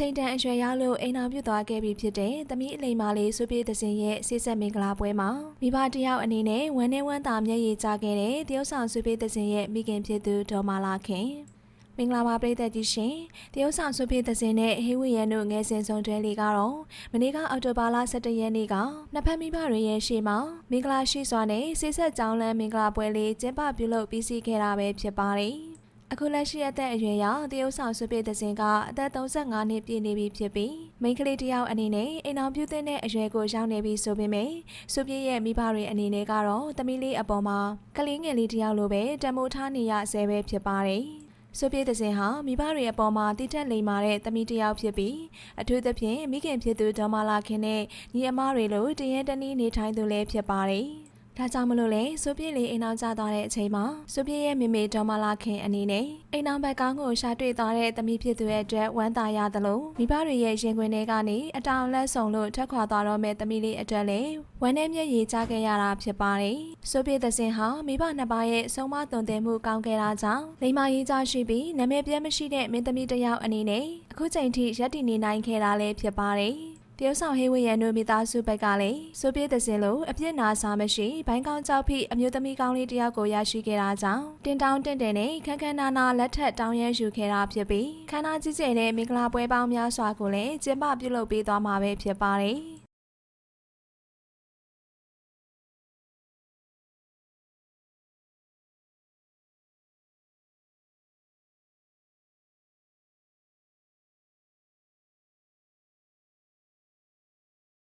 ချိန်တန်အရွယ်ရောက်လို့အိမ်အောင်ပြုတ်သွားခဲ့ပြီဖြစ်တဲ့သမီးအလိမ္မာလေးစုပြေသစင်ရဲ့ဆေးဆက်မင်္ဂလာပွဲမှာမိဘတစ်ယောက်အနေနဲ့ဝမ်းနဲ့ဝမ်းသာမျက်ရည်ကျခဲ့တဲ့တရုတ်ဆောင်စုပြေသစင်ရဲ့မိခင်ဖြစ်သူဒေါ်မာလာခင်မင်္ဂလာပါပရိသတ်ကြီးရှင်တရုတ်ဆောင်ဆွေဖေးသစင်နဲ့ဟေးဝီရန်တို့ငယ်စဉ်ဆုံးတွဲလေးကတော့မနေ့ကအောက်တိုဘာလ17ရက်နေ့ကနှစ်ဖက်မိဘတွေရဲ့ရှေ့မှာမင်္ဂလာရှိစွာနဲ့ဆေးဆက်ကြောင်းလန်းမင်္ဂလာပွဲလေးကျင်းပပြုလုပ်ပြီးစီးခဲ့တာပဲဖြစ်ပါတယ် အခုလက်ရှိအသက်အရွယ်ရောက်တရုတ်ဆောင်ဆွေဖေးသစင်ကအသက်35နှစ်ပြည့်နေပြီဖြစ်ပြီးမိန်းကလေးတစ်ယောက်အနေနဲ့အိမ်အောင်ပြုတဲ့အရွယ်ကိုရောက်နေပြီဆိုပေမဲ့စုပြေရဲ့မိဘတွေအနေနဲ့ကတော့သမီးလေးအပေါ်မှာကလေးငယ်လေးတစ်ယောက်လိုပဲတမိုးထားနေရဆဲပဲဖြစ်ပါတယ်။ဆိုပြေတဲ့စင်ဟာမိဘတွေအပေါ်မှာတိတက်လိမ်မာတဲ့သမီးတစ်ယောက်ဖြစ်ပြီးအထူးသဖြင့်မိခင်ဖြစ်သူဒေါ်မာလာခင်နဲ့ညီအမတွေလိုတရဲတနည်းနေထိုင်သူလည်းဖြစ်ပါတယ်။ ဒါကြောင့်မလို့လေဆိုပြည့်လေးအိမ်အောင်ကျသွားတဲ့အချိန်မှာဆိုပြည့်ရဲ့မိမေဒေါ်မာလာခင်အနေနဲ့အိမ်အောင်ဘက်ကောင်းကိုရှာတွေ့သွားတဲ့သမီးဖြစ်သူရဲ့အတွက်ဝမ်းသာရသလိုမိဘတွေရဲ့ရင်ခွင်ထဲကနေအတောင်လက်ဆောင်လို့ထွက်ခွာသွားတော့မဲ့သမီးလေးအတွက်လည်းဝမ်းနဲ့မျက်ရည်ကျခဲ့ရတာဖြစ်ပါတယ်။ဆိုပြည့်သစင်ဟာမိဘနှစ်ပါးရဲ့ဆုံးမသွန်သင်မှုကောင်းခဲ့တာကြောင့်လိမ္မာရေးကြရှိပြီးနာမည်ပြတ်မရှိတဲ့မင်းသမီးတစ်ယောက်အနေနဲ့အခုချိန်ထိရပ်တည်နေနိုင်ခဲ့တာလည်းဖြစ်ပါတယ်။ တရုတ်ဆောင်ဟေးဝေရန်တို့မိသားစုဘက်ကလည်းစိုးပြေးသစင်လို့အပြစ်နာစာမရှိဘိုင်းကောင်းကြောက်ဖိအမျိုးသမီးကောင်းလေးတယောက်ကိုရရှိခဲ့တာကြောင့်တင်တောင်းတင့်တယ်နဲ့ခန်းခန်းနာနာလက်ထက်တောင်းရယူခဲ့တာဖြစ်ပြီးခန္ဓာကြီးကျယ်တဲ့မင်္ဂလာပွဲပေါင်းများစွာကိုလည်းကျင်းပပြုလုပ်ပေးသွားမှာပဲဖြစ်ပါတယ်။